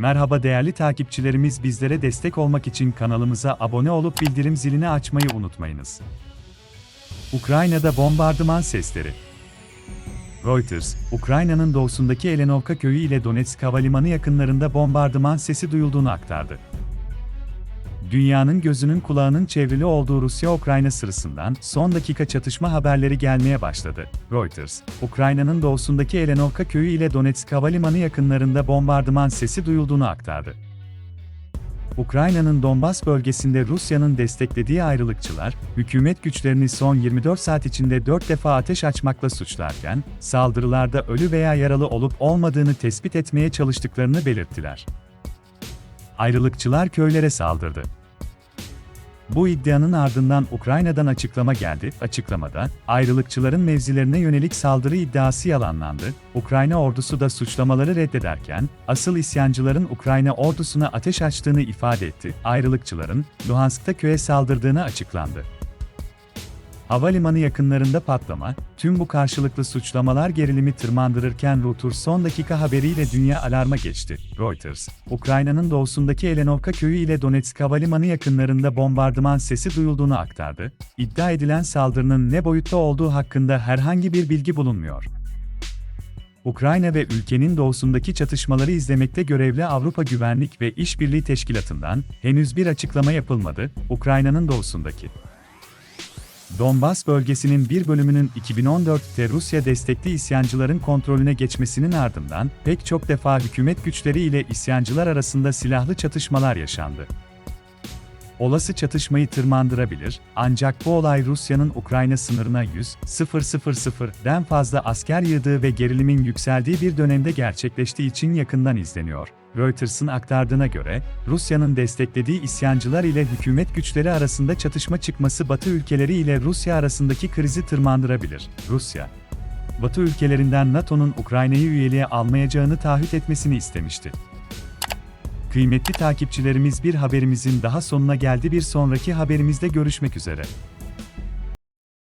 Merhaba değerli takipçilerimiz bizlere destek olmak için kanalımıza abone olup bildirim zilini açmayı unutmayınız. Ukrayna'da bombardıman sesleri. Reuters, Ukrayna'nın doğusundaki Elenovka köyü ile Donetsk havalimanı yakınlarında bombardıman sesi duyulduğunu aktardı. Dünyanın gözünün kulağının çevrili olduğu Rusya-Ukrayna sırasından son dakika çatışma haberleri gelmeye başladı. Reuters, Ukrayna'nın doğusundaki Elenovka köyü ile Donetsk havalimanı yakınlarında bombardıman sesi duyulduğunu aktardı. Ukrayna'nın Donbas bölgesinde Rusya'nın desteklediği ayrılıkçılar, hükümet güçlerini son 24 saat içinde 4 defa ateş açmakla suçlarken, saldırılarda ölü veya yaralı olup olmadığını tespit etmeye çalıştıklarını belirttiler. Ayrılıkçılar köylere saldırdı. Bu iddianın ardından Ukrayna'dan açıklama geldi. Açıklamada, ayrılıkçıların mevzilerine yönelik saldırı iddiası yalanlandı. Ukrayna ordusu da suçlamaları reddederken, asıl isyancıların Ukrayna ordusuna ateş açtığını ifade etti. Ayrılıkçıların, Luhansk'ta köye saldırdığını açıklandı. Havalimanı yakınlarında patlama, tüm bu karşılıklı suçlamalar gerilimi tırmandırırken Reuters son dakika haberiyle dünya alarma geçti. Reuters, Ukrayna'nın doğusundaki Elenovka köyü ile Donetsk havalimanı yakınlarında bombardıman sesi duyulduğunu aktardı. İddia edilen saldırının ne boyutta olduğu hakkında herhangi bir bilgi bulunmuyor. Ukrayna ve ülkenin doğusundaki çatışmaları izlemekte görevli Avrupa Güvenlik ve İşbirliği Teşkilatı'ndan henüz bir açıklama yapılmadı. Ukrayna'nın doğusundaki Donbas bölgesinin bir bölümünün 2014'te Rusya destekli isyancıların kontrolüne geçmesinin ardından pek çok defa hükümet güçleri ile isyancılar arasında silahlı çatışmalar yaşandı. Olası çatışmayı tırmandırabilir, ancak bu olay Rusya'nın Ukrayna sınırına 100.000'den fazla asker yığdığı ve gerilimin yükseldiği bir dönemde gerçekleştiği için yakından izleniyor. Reuters'ın aktardığına göre, Rusya'nın desteklediği isyancılar ile hükümet güçleri arasında çatışma çıkması Batı ülkeleri ile Rusya arasındaki krizi tırmandırabilir. Rusya, Batı ülkelerinden NATO'nun Ukrayna'yı üyeliğe almayacağını taahhüt etmesini istemişti. Kıymetli takipçilerimiz bir haberimizin daha sonuna geldi bir sonraki haberimizde görüşmek üzere.